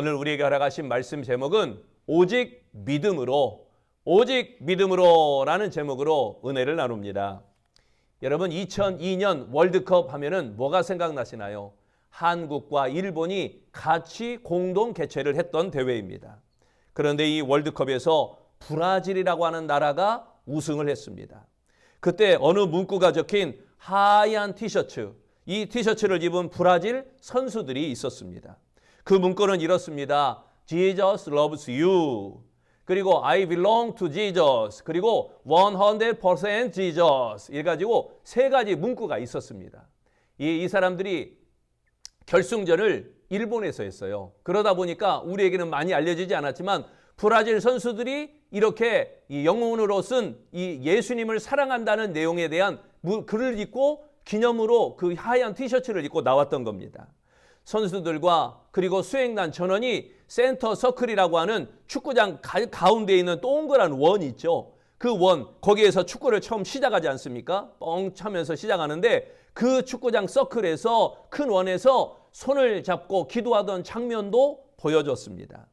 오늘 우리에게 허락하신 말씀 제목은 오직 믿음으로 오직 믿음으로 라는 제목으로 은혜를 나눕니다. 여러분 2002년 월드컵 하면은 뭐가 생각나시나요? 한국과 일본이 같이 공동 개최를 했던 대회입니다. 그런데 이 월드컵에서 브라질이라고 하는 나라가 우승을 했습니다. 그때 어느 문구가 적힌 하얀 티셔츠, 이 티셔츠를 입은 브라질 선수들이 있었습니다. 그 문구는 이렇습니다. Jesus loves you. 그리고 I belong to Jesus. 그리고 100% Jesus. 이래가지고 세 가지 문구가 있었습니다. 이, 이 사람들이 결승전을 일본에서 했어요. 그러다 보니까 우리에게는 많이 알려지지 않았지만 브라질 선수들이 이렇게 이 영혼으로 쓴 이 예수님을 사랑한다는 내용에 대한 글을 읽고 기념으로 그 하얀 티셔츠를 입고 나왔던 겁니다. 선수들과 그리고 수행단 전원이 센터 서클이라고 하는 축구장 가운데 있는 동그란 원 있죠. 그 원, 거기에서 축구를 처음 시작하지 않습니까? 뻥 차면서 시작하는데 그 축구장 서클에서 큰 원에서 손을 잡고 기도하던 장면도 보여줬습니다.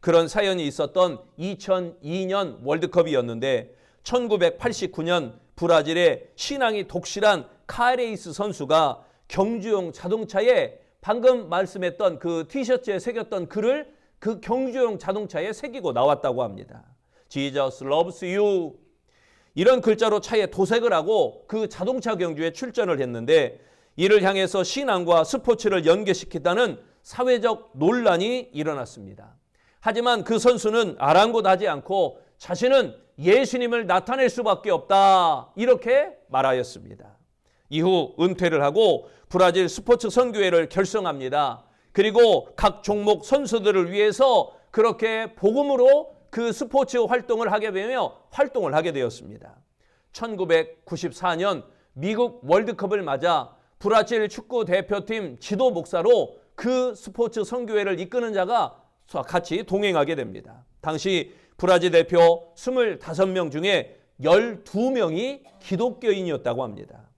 그런 사연이 있었던 2002년 월드컵이었는데 1989년 브라질의 신앙이 독실한 카레이스 선수가 경주용 자동차에 방금 말씀했던 그 티셔츠에 새겼던 글을 그 경주용 자동차에 새기고 나왔다고 합니다. Jesus loves you. 이런 글자로 차에 도색을 하고 그 자동차 경주에 출전을 했는데 이를 향해서 신앙과 스포츠를 연계시키다는 사회적 논란이 일어났습니다. 하지만 그 선수는 아랑곳하지 않고 자신은 예수님을 나타낼 수밖에 없다. 이렇게 말하였습니다. 이후 은퇴를 하고 브라질 스포츠 선교회를 결성합니다. 그리고 각 종목 선수들을 위해서 그렇게 복음으로 그 스포츠 활동을 하게 되며 활동을 하게 되었습니다. 1994년 미국 월드컵을 맞아 브라질 축구 대표팀 지도 목사로 그 스포츠 선교회를 이끄는 자가 같이 동행하게 됩니다. 당시 브라질 대표 25명 중에 12명이 기독교인이었다고 합니다.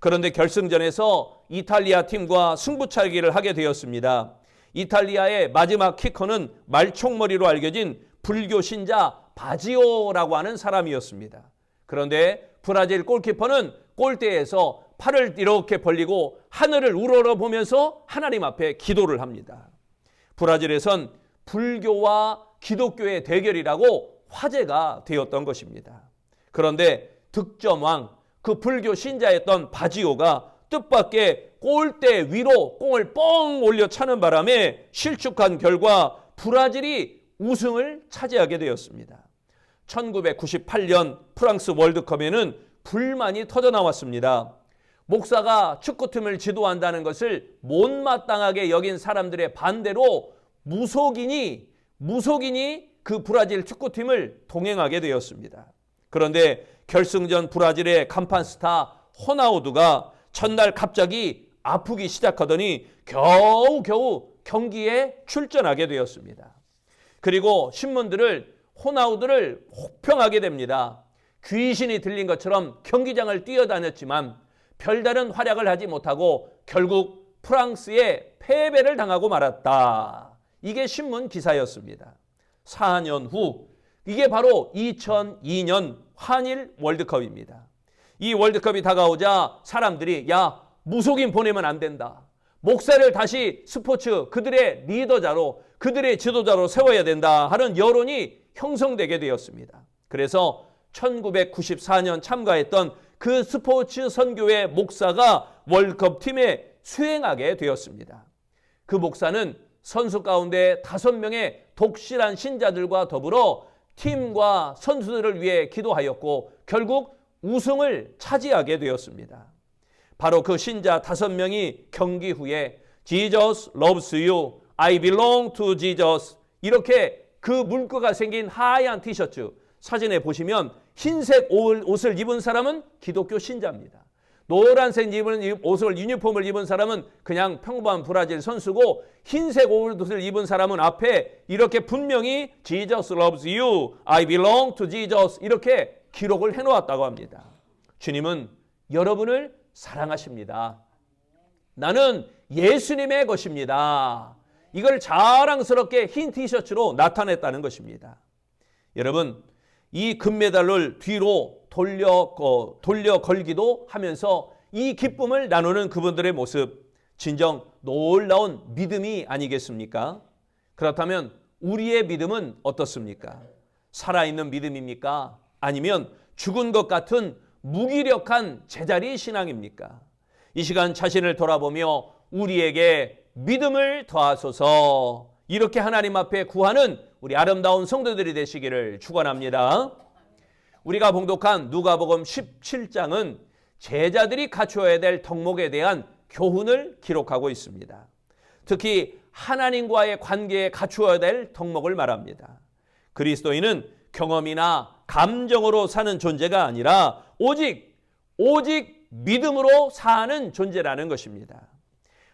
그런데 결승전에서 이탈리아 팀과 승부차기를 하게 되었습니다. 이탈리아의 마지막 키커는 말총머리로 알려진 불교 신자 바지오라고 하는 사람이었습니다. 그런데 브라질 골키퍼는 골대에서 팔을 이렇게 벌리고 하늘을 우러러 보면서 하나님 앞에 기도를 합니다. 브라질에선 불교와 기독교의 대결이라고 화제가 되었던 것입니다. 그런데 득점왕, 그 불교 신자였던 바지오가 뜻밖의 골대 위로 공을 뻥 올려 차는 바람에 실축한 결과 브라질이 우승을 차지하게 되었습니다. 1998년 프랑스 월드컵에는 불만이 터져 나왔습니다. 목사가 축구팀을 지도한다는 것을 못마땅하게 여긴 사람들의 반대로 무속인이 무속인이 그 브라질 축구팀을 동행하게 되었습니다. 그런데 결승전 브라질의 간판 스타 호나우두가 첫날 갑자기 아프기 시작하더니 겨우겨우 경기에 출전하게 되었습니다. 그리고 신문들을 호나우두를 혹평하게 됩니다. 귀신이 들린 것처럼 경기장을 뛰어다녔지만 별다른 활약을 하지 못하고 결국 프랑스에 패배를 당하고 말았다. 이게 신문 기사였습니다. 4년 후 이게 바로 2002년 한일 월드컵입니다. 이 월드컵이 다가오자 사람들이 야 무속인 보내면 안 된다. 목사를 다시 스포츠 그들의 리더자로 그들의 지도자로 세워야 된다 하는 여론이 형성되게 되었습니다. 그래서 1994년 참가했던 그 스포츠 선교회 목사가 월드컵 팀에 수행하게 되었습니다. 그 목사는 선수 가운데 다섯 명의 독실한 신자들과 더불어 팀과 선수들을 위해 기도하였고 결국 우승을 차지하게 되었습니다. 바로 그 신자 다섯 명이 경기 후에 Jesus loves you, I belong to Jesus 이렇게 그 문구가 생긴 하얀 티셔츠 사진에 보시면 흰색 옷을 입은 사람은 기독교 신자입니다. 노란색 입은 옷을 유니폼을 입은 사람은 그냥 평범한 브라질 선수고 흰색 옷을 입은 사람은 앞에 이렇게 분명히 Jesus loves you, I belong to Jesus 이렇게 기록을 해놓았다고 합니다. 주님은 여러분을 사랑하십니다. 나는 예수님의 것입니다. 이걸 자랑스럽게 흰 티셔츠로 나타냈다는 것입니다. 여러분, 이 금메달을 뒤로 돌려, 어, 돌려 걸기도 하면서 이 기쁨을 나누는 그분들의 모습, 진정 놀라운 믿음이 아니겠습니까? 그렇다면 우리의 믿음은 어떻습니까? 살아있는 믿음입니까? 아니면 죽은 것 같은 무기력한 제자리 신앙입니까? 이 시간 자신을 돌아보며 우리에게 믿음을 더하소서 이렇게 하나님 앞에 구하는 우리 아름다운 성도들이 되시기를 축원합니다. 우리가 봉독한 누가복음 17장은 제자들이 갖추어야 될 덕목에 대한 교훈을 기록하고 있습니다. 특히 하나님과의 관계에 갖추어야 될 덕목을 말합니다. 그리스도인은 경험이나 감정으로 사는 존재가 아니라 오직 오직 믿음으로 사는 존재라는 것입니다.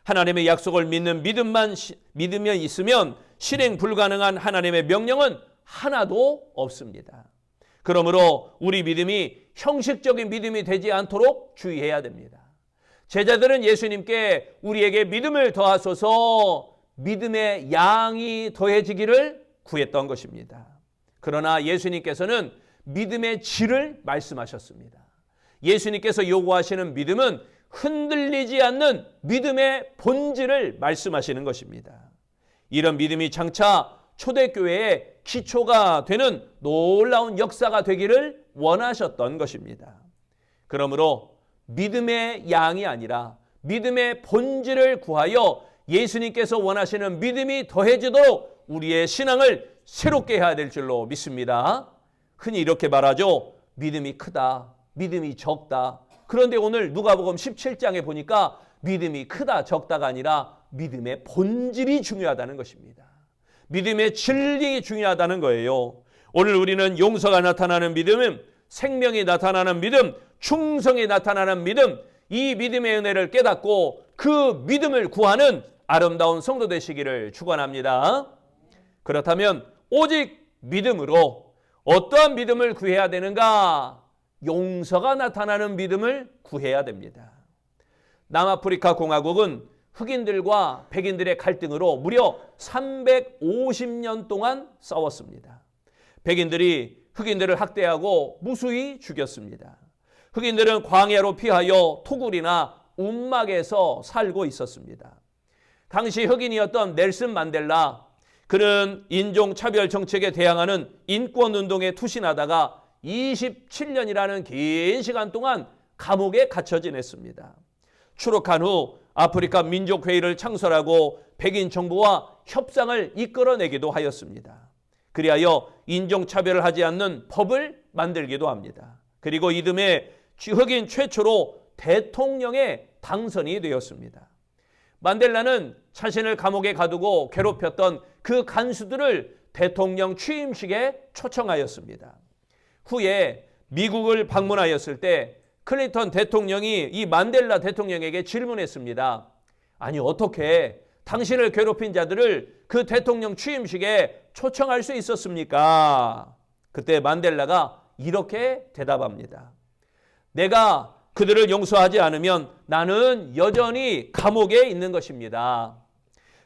하나님의 약속을 믿는 믿음만 믿으면 있으면 실행 불가능한 하나님의 명령은 하나도 없습니다. 그러므로 우리 믿음이 형식적인 믿음이 되지 않도록 주의해야 됩니다. 제자들은 예수님께 우리에게 믿음을 더하소서 믿음의 양이 더해지기를 구했던 것입니다. 그러나 예수님께서는 믿음의 질을 말씀하셨습니다. 예수님께서 요구하시는 믿음은 흔들리지 않는 믿음의 본질을 말씀하시는 것입니다. 이런 믿음이 장차 초대교회의 기초가 되는 놀라운 역사가 되기를 원하셨던 것입니다. 그러므로 믿음의 양이 아니라 믿음의 본질을 구하여 예수님께서 원하시는 믿음이 더해지도록 우리의 신앙을 새롭게 해야 될 줄로 믿습니다. 흔히 이렇게 말하죠. 믿음이 크다. 믿음이 적다. 그런데 오늘 누가복음 17장에 보니까 믿음이 크다 적다가 아니라 믿음의 본질이 중요하다는 것입니다. 믿음의 진리가 중요하다는 거예요. 오늘 우리는 용서가 나타나는 믿음, 생명이 나타나는 믿음, 충성이 나타나는 믿음, 이 믿음의 은혜를 깨닫고 그 믿음을 구하는 아름다운 성도 되시기를 축원합니다. 그렇다면 오직 믿음으로 어떠한 믿음을 구해야 되는가? 용서가 나타나는 믿음을 구해야 됩니다. 남아프리카 공화국은 흑인들과 백인들의 갈등으로 무려 350년 동안 싸웠습니다. 백인들이 흑인들을 학대하고 무수히 죽였습니다. 흑인들은 광야로 피하여 토굴이나 움막에서 살고 있었습니다. 당시 흑인이었던 넬슨 만델라 그는 인종차별 정책에 대항하는 인권운동에 투신하다가 27년이라는 긴 시간 동안 감옥에 갇혀 지냈습니다. 추록한 후 아프리카 민족회의를 창설하고 백인 정부와 협상을 이끌어내기도 하였습니다. 그리하여 인종차별을 하지 않는 법을 만들기도 합니다. 그리고 이듬해 흑인 최초로 대통령에 당선이 되었습니다. 만델라는 자신을 감옥에 가두고 괴롭혔던 그 간수들을 대통령 취임식에 초청하였습니다. 후에 미국을 방문하였을 때 클린턴 대통령이 이 만델라 대통령에게 질문했습니다. 아니 어떻게 당신을 괴롭힌 자들을 그 대통령 취임식에 초청할 수 있었습니까? 그때 만델라가 이렇게 대답합니다. 내가 그들을 용서하지 않으면 나는 여전히 감옥에 있는 것입니다.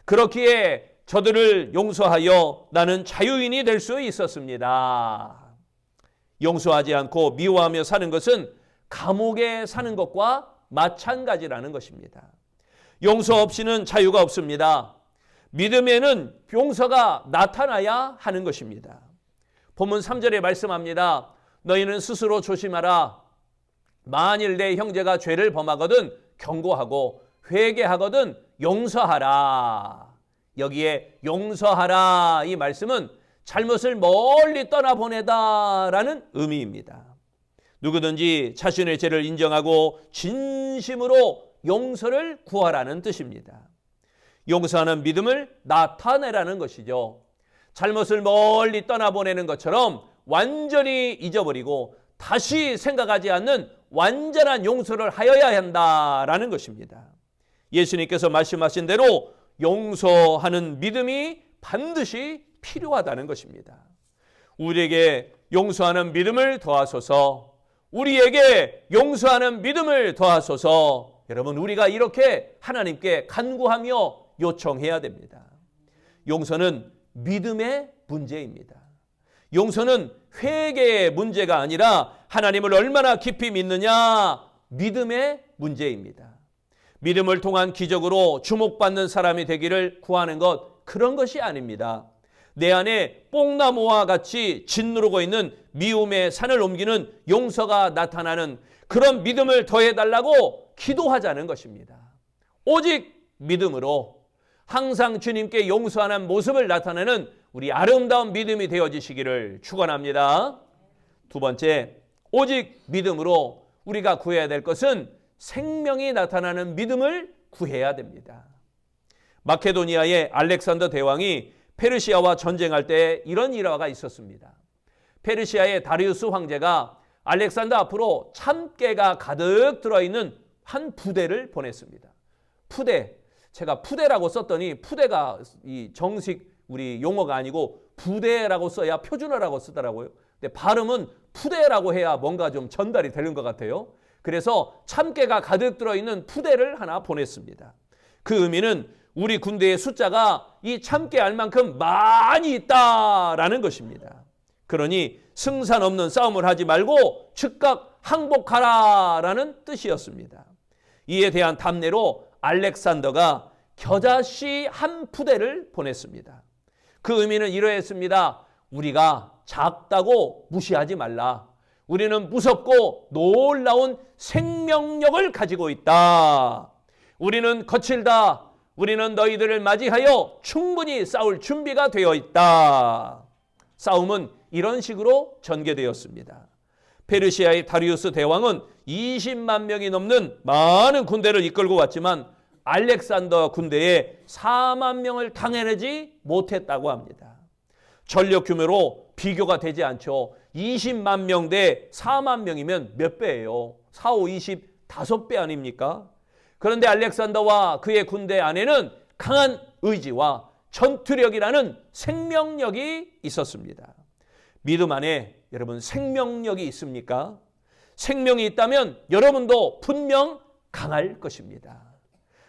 그렇기에 저들을 용서하여 나는 자유인이 될 수 있었습니다. 용서하지 않고 미워하며 사는 것은 감옥에 사는 것과 마찬가지라는 것입니다. 용서 없이는 자유가 없습니다. 믿음에는 용서가 나타나야 하는 것입니다. 본문 3절에 말씀합니다. 너희는 스스로 조심하라. 만일 내 형제가 죄를 범하거든 경고하고 회개하거든 용서하라. 여기에 용서하라 이 말씀은 잘못을 멀리 떠나보내다라는 의미입니다. 누구든지 자신의 죄를 인정하고 진심으로 용서를 구하라는 뜻입니다. 용서하는 믿음을 나타내라는 것이죠. 잘못을 멀리 떠나보내는 것처럼 완전히 잊어버리고 다시 생각하지 않는 완전한 용서를 하여야 한다라는 것입니다. 예수님께서 말씀하신 대로 용서하는 믿음이 반드시 필요하다는 것입니다. 우리에게 용서하는 믿음을 더하소서, 우리에게 용서하는 믿음을 더하소서, 여러분, 우리가 이렇게 하나님께 간구하며 요청해야 됩니다. 용서는 믿음의 문제입니다. 용서는 회개의 문제가 아니라 하나님을 얼마나 깊이 믿느냐 믿음의 문제입니다. 믿음을 통한 기적으로 주목받는 사람이 되기를 구하는 것 그런 것이 아닙니다. 내 안에 뽕나무와 같이 짓누르고 있는 미움의 산을 옮기는 용서가 나타나는 그런 믿음을 더해달라고 기도하자는 것입니다. 오직 믿음으로 항상 주님께 용서하는 모습을 나타내는 우리 아름다운 믿음이 되어지시기를 축원합니다. 두 번째, 오직 믿음으로 우리가 구해야 될 것은 생명이 나타나는 믿음을 구해야 됩니다. 마케도니아의 알렉산더 대왕이 페르시아와 전쟁할 때 이런 일화가 있었습니다. 페르시아의 다리우스 황제가 알렉산더 앞으로 참깨가 가득 들어있는 한 부대를 보냈습니다. 푸대, 제가 푸대라고 썼더니 푸대가 이 정식 우리 용어가 아니고 부대라고 써야 표준어라고 쓰더라고요. 근데 발음은 푸대라고 해야 뭔가 좀 전달이 되는 것 같아요. 그래서 참깨가 가득 들어있는 푸대를 하나 보냈습니다. 그 의미는 우리 군대의 숫자가 이 참깨 알만큼 많이 있다라는 것입니다. 그러니 승산 없는 싸움을 하지 말고 즉각 항복하라라는 뜻이었습니다. 이에 대한 답례로 알렉산더가 겨자씨 한 푸대를 보냈습니다. 그 의미는 이러했습니다. 우리가 작다고 무시하지 말라. 우리는 무섭고 놀라운 생명력을 가지고 있다. 우리는 거칠다. 우리는 너희들을 맞이하여 충분히 싸울 준비가 되어 있다. 싸움은 이런 식으로 전개되었습니다. 페르시아의 다리우스 대왕은 20만 명이 넘는 많은 군대를 이끌고 왔지만 알렉산더 군대에 4만 명을 당해내지 못했다고 합니다. 전력 규모로 비교가 되지 않죠. 20만 명 대 4만 명이면 몇 배예요? 4, 5, 20, 5배 아닙니까? 그런데 알렉산더와 그의 군대 안에는 강한 의지와 전투력이라는 생명력이 있었습니다. 믿음 안에 여러분 생명력이 있습니까? 생명이 있다면 여러분도 분명 강할 것입니다.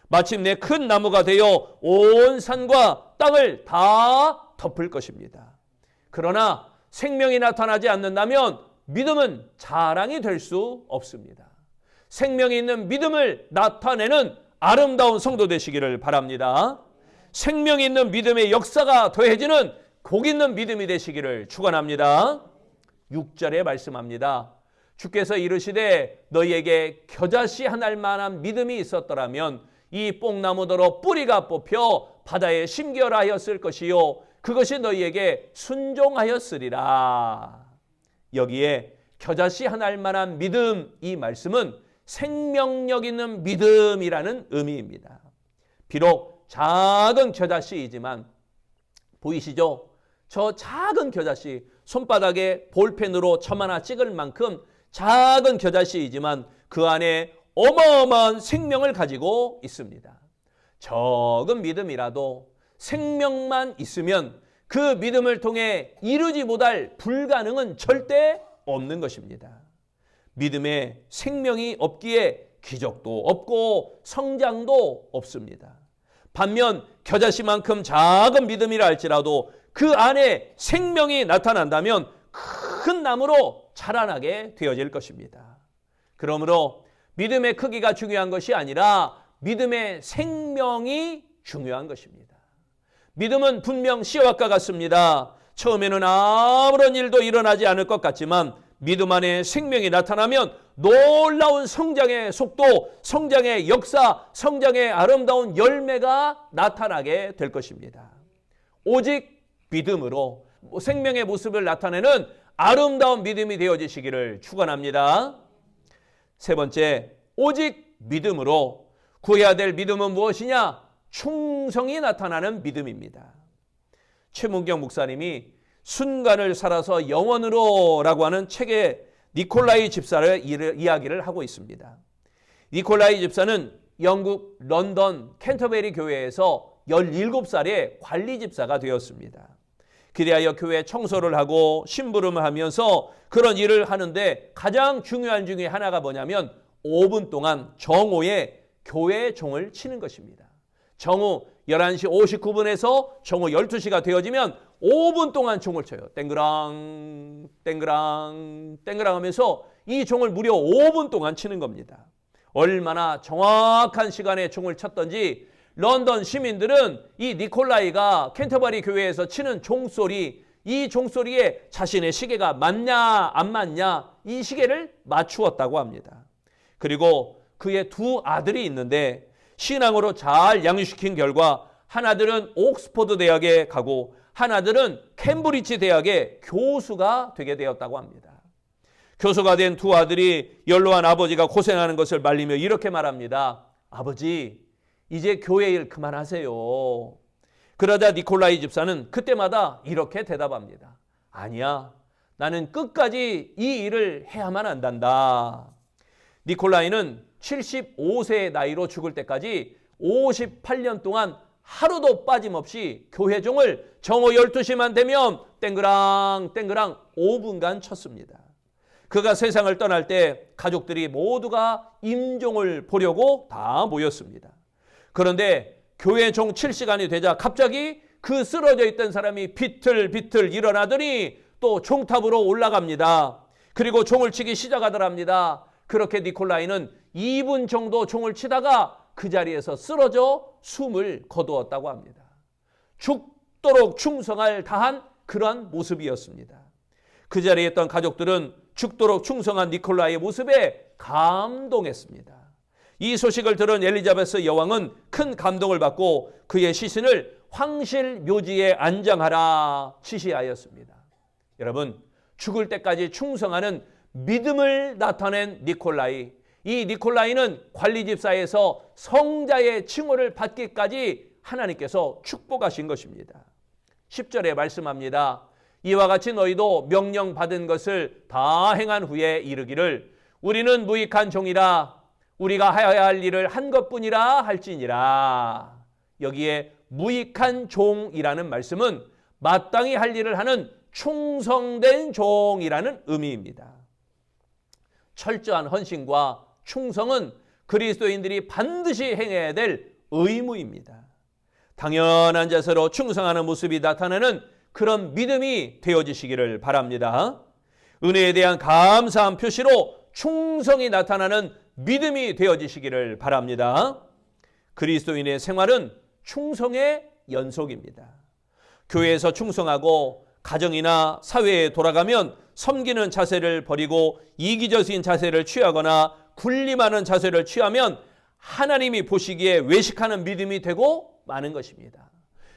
마침내 큰 나무가 되어 온 산과 땅을 다 덮을 것입니다. 그러나 생명이 나타나지 않는다면 믿음은 자랑이 될 수 없습니다. 생명이 있는 믿음을 나타내는 아름다운 성도 되시기를 바랍니다. 생명이 있는 믿음의 역사가 더해지는 복 있는 믿음이 되시기를 축원합니다. 6절에 말씀합니다. 주께서 이르시되 너희에게 겨자씨 한 알만한 믿음이 있었더라면 이 뽕나무더러 뿌리가 뽑혀 바다에 심결하였을 것이요 그것이 너희에게 순종하였으리라. 여기에 겨자씨 한 알만한 믿음 이 말씀은 생명력 있는 믿음이라는 의미입니다. 비록 작은 겨자씨이지만 보이시죠? 저 작은 겨자씨 손바닥에 볼펜으로 점 하나 찍을 만큼 작은 겨자씨이지만 그 안에 어마어마한 생명을 가지고 있습니다. 적은 믿음이라도 생명만 있으면 그 믿음을 통해 이루지 못할 불가능은 절대 없는 것입니다. 믿음에 생명이 없기에 기적도 없고 성장도 없습니다. 반면 겨자씨만큼 작은 믿음이라 할지라도 그 안에 생명이 나타난다면 큰 나무로 자라나게 되어질 것입니다. 그러므로 믿음의 크기가 중요한 것이 아니라 믿음의 생명이 중요한 것입니다. 믿음은 분명 시와과 같습니다. 처음에는 아무런 일도 일어나지 않을 것 같지만 믿음 안에 생명이 나타나면 놀라운 성장의 속도, 성장의 역사, 성장의 아름다운 열매가 나타나게 될 것입니다. 오직 믿음으로 생명의 모습을 나타내는 아름다운 믿음이 되어지시기를 축원합니다. 세 번째, 오직 믿음으로 구해야 될 믿음은 무엇이냐? 충성이 나타나는 믿음입니다. 최문경 목사님이 순간을 살아서 영원으로라고 하는 책에 니콜라이 집사를 이야기를 하고 있습니다. 니콜라이 집사는 영국 런던 캔터베리 교회에서 17살에 관리 집사가 되었습니다. 그리하여 교회 청소를 하고 심부름을 하면서 그런 일을 하는데 가장 중요한 중에 하나가 뭐냐면 5분 동안 정오에 교회 종을 치는 것입니다. 정오 11시 59분에서 정오 12시가 되어지면 5분 동안 종을 쳐요. 땡그랑 땡그랑 땡그랑 하면서 이 종을 무려 5분 동안 치는 겁니다. 얼마나 정확한 시간에 종을 쳤던지 런던 시민들은 이 니콜라이가 캔터버리 교회에서 치는 종소리 이 종소리에 자신의 시계가 맞냐 안 맞냐 이 시계를 맞추었다고 합니다. 그리고 그의 두 아들이 있는데 신앙으로 잘 양육시킨 결과 하나들은 옥스퍼드 대학에 가고 하나들은 캠브리지 대학의 교수가 되게 되었다고 합니다. 교수가 된 두 아들이 연로한 아버지가 고생하는 것을 말리며 이렇게 말합니다. 아버지, 이제 교회 일 그만하세요. 그러자 니콜라이 집사는 그때마다 이렇게 대답합니다. 아니야. 나는 끝까지 이 일을 해야만 한단다. 니콜라이는 75세의 나이로 죽을 때까지 58년 동안 하루도 빠짐없이 교회 종을 정오 12시만 되면 땡그랑 땡그랑 5분간 쳤습니다. 그가 세상을 떠날 때 가족들이 모두가 임종을 보려고 다 모였습니다. 그런데 교회 종 7시간이 되자 갑자기 그 쓰러져 있던 사람이 비틀비틀 일어나더니 또 종탑으로 올라갑니다. 그리고 종을 치기 시작하더랍니다. 그렇게 니콜라이는 2분 정도 종을 치다가 그 자리에서 쓰러져 숨을 거두었다고 합니다. 죽도록 충성할 다한 그러한 모습이었습니다. 그 자리에 있던 가족들은 죽도록 충성한 니콜라의 모습에 감동했습니다. 이 소식을 들은 엘리자베스 여왕은 큰 감동을 받고 그의 시신을 황실 묘지에 안장하라 지시하였습니다. 여러분, 죽을 때까지 충성하는 믿음을 나타낸 니콜라이. 이 니콜라이는 관리 집사에서 성자의 칭호를 받기까지 하나님께서 축복하신 것입니다. 10절에 말씀합니다. 이와 같이 너희도 명령 받은 것을 다 행한 후에 이르기를 우리는 무익한 종이라 우리가 하여야 할 일을 한 것뿐이라 할지니라. 여기에 무익한 종이라는 말씀은 마땅히 할 일을 하는 충성된 종이라는 의미입니다. 철저한 헌신과 충성은 그리스도인들이 반드시 행해야 될 의무입니다. 당연한 자세로 충성하는 모습이 나타나는 그런 믿음이 되어지시기를 바랍니다. 은혜에 대한 감사한 표시로 충성이 나타나는 믿음이 되어지시기를 바랍니다. 그리스도인의 생활은 충성의 연속입니다. 교회에서 충성하고 가정이나 사회에 돌아가면 섬기는 자세를 버리고 이기적인 자세를 취하거나 군림하는 자세를 취하면 하나님이 보시기에 외식하는 믿음이 되고 마는 것입니다.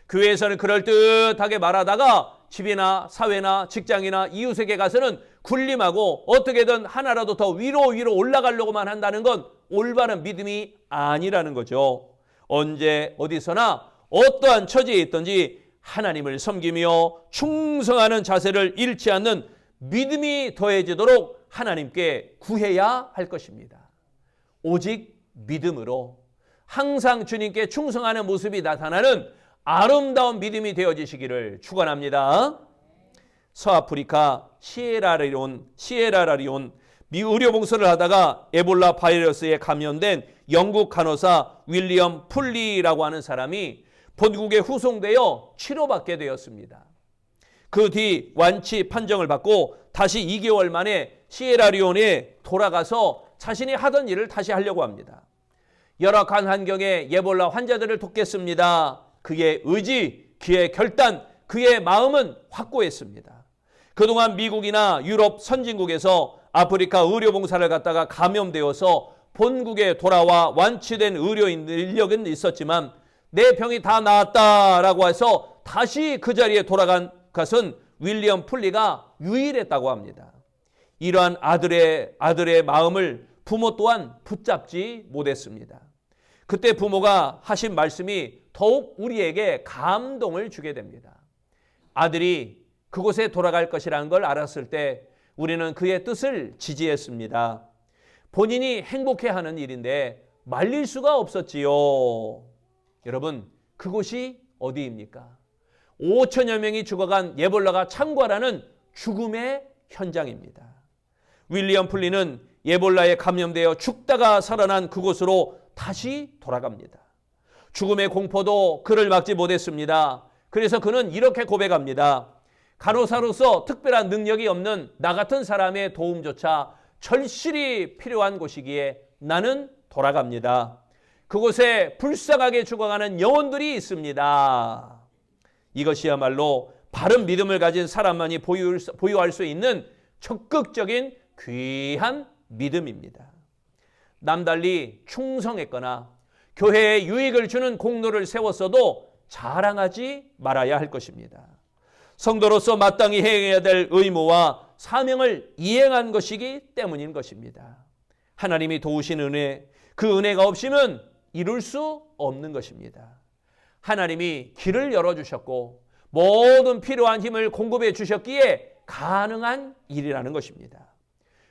교회에서는 그럴듯하게 말하다가 집이나 사회나 직장이나 이웃에게 가서는 군림하고 어떻게든 하나라도 더 위로 위로 올라가려고만 한다는 건 올바른 믿음이 아니라는 거죠. 언제 어디서나 어떠한 처지에 있든지 하나님을 섬기며 충성하는 자세를 잃지 않는 믿음이 더해지도록 하나님께 구해야 할 것입니다. 오직 믿음으로 항상 주님께 충성하는 모습이 나타나는 아름다운 믿음이 되어지시기를 축원합니다. 서아프리카 시에라리온 시에라리온 미 의료 봉사를 하다가 에볼라 바이러스에 감염된 영국 간호사 윌리엄 풀리라고 하는 사람이 본국에 후송되어 치료받게 되었습니다. 그 뒤 완치 판정을 받고 다시 2개월 만에 시에라리온에 돌아가서 자신이 하던 일을 다시 하려고 합니다. 열악한 환경에 예볼라 환자들을 돕겠습니다. 그의 의지, 그의 결단, 그의 마음은 확고했습니다. 그동안 미국이나 유럽 선진국에서 아프리카 의료봉사를 갖다가 감염되어서 본국에 돌아와 완치된 의료인 인력은 있었지만 내 병이 다 나았다라고 해서 다시 그 자리에 돌아간 것은 윌리엄 풀리가 유일했다고 합니다. 이러한 아들의 아들의 마음을 부모 또한 붙잡지 못했습니다. 그때 부모가 하신 말씀이 더욱 우리에게 감동을 주게 됩니다. 아들이 그곳에 돌아갈 것이라는 걸 알았을 때 우리는 그의 뜻을 지지했습니다. 본인이 행복해 하는 일인데 말릴 수가 없었지요. 여러분, 그곳이 어디입니까? 5천여 명이 죽어간 예볼라가 창궐하는 죽음의 현장입니다. 윌리엄 플리는 예볼라에 감염되어 죽다가 살아난 그곳으로 다시 돌아갑니다. 죽음의 공포도 그를 막지 못했습니다. 그래서 그는 이렇게 고백합니다. 간호사로서 특별한 능력이 없는 나 같은 사람의 도움조차 절실히 필요한 곳이기에 나는 돌아갑니다. 그곳에 불쌍하게 죽어가는 영혼들이 있습니다. 이것이야말로 바른 믿음을 가진 사람만이 보유할 수 있는 적극적인 귀한 믿음입니다. 남달리 충성했거나 교회에 유익을 주는 공로를 세웠어도 자랑하지 말아야 할 것입니다. 성도로서 마땅히 행해야 될 의무와 사명을 이행한 것이기 때문인 것입니다. 하나님이 도우신 은혜, 그 은혜가 없이는 이룰 수 없는 것입니다. 하나님이 길을 열어주셨고 모든 필요한 힘을 공급해 주셨기에 가능한 일이라는 것입니다.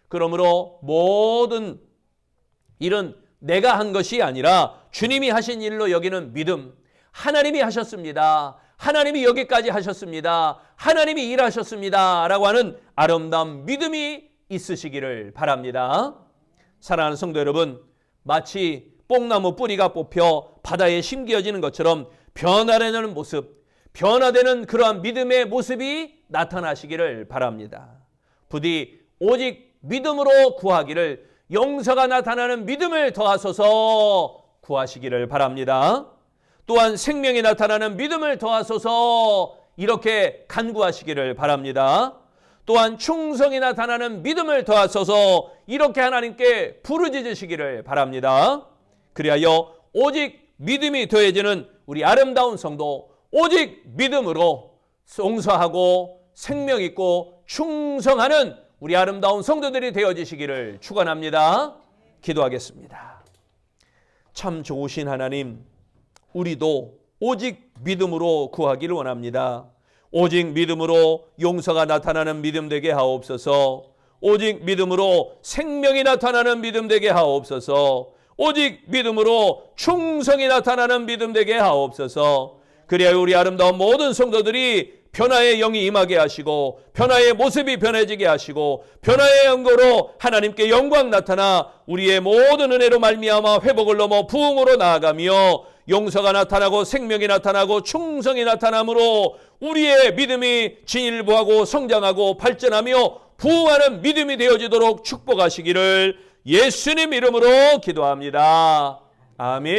그러므로 모든 일은 내가 한 것이 아니라 주님이 하신 일로 여기는 믿음, 하나님이 하셨습니다. 하나님이 여기까지 하셨습니다. 하나님이 일하셨습니다. 라고 하는 아름다운 믿음이 있으시기를 바랍니다. 사랑하는 성도 여러분, 마치 뽕나무 뿌리가 뽑혀 바다에 심겨지는 것처럼 변화되는 모습, 변화되는 그러한 믿음의 모습이 나타나시기를 바랍니다. 부디 오직 믿음으로 구하기를 용서가 나타나는 믿음을 더하소서 구하시기를 바랍니다. 또한 생명이 나타나는 믿음을 더하소서 이렇게 간구하시기를 바랍니다. 또한 충성이 나타나는 믿음을 더하소서 이렇게 하나님께 부르짖으시기를 바랍니다. 그리하여 오직 믿음이 더해지는 우리 아름다운 성도 오직 믿음으로 용서하고 생명 있고 충성하는 우리 아름다운 성도들이 되어지시기를 축원합니다. 기도하겠습니다. 참 좋으신 하나님 우리도 오직 믿음으로 구하기를 원합니다. 오직 믿음으로 용서가 나타나는 믿음 되게 하옵소서. 오직 믿음으로 생명이 나타나는 믿음 되게 하옵소서. 오직 믿음으로 충성이 나타나는 믿음 되게 하옵소서. 그래야 우리 아름다운 모든 성도들이 변화의 영이 임하게 하시고 변화의 모습이 변해지게 하시고 변화의 영광로 하나님께 영광 나타나 우리의 모든 은혜로 말미암아 회복을 넘어 부흥으로 나아가며 용서가 나타나고 생명이 나타나고 충성이 나타나므로 우리의 믿음이 진일보하고 성장하고 발전하며 부흥하는 믿음이 되어지도록 축복하시기를 예수님 이름으로 기도합니다. 아멘.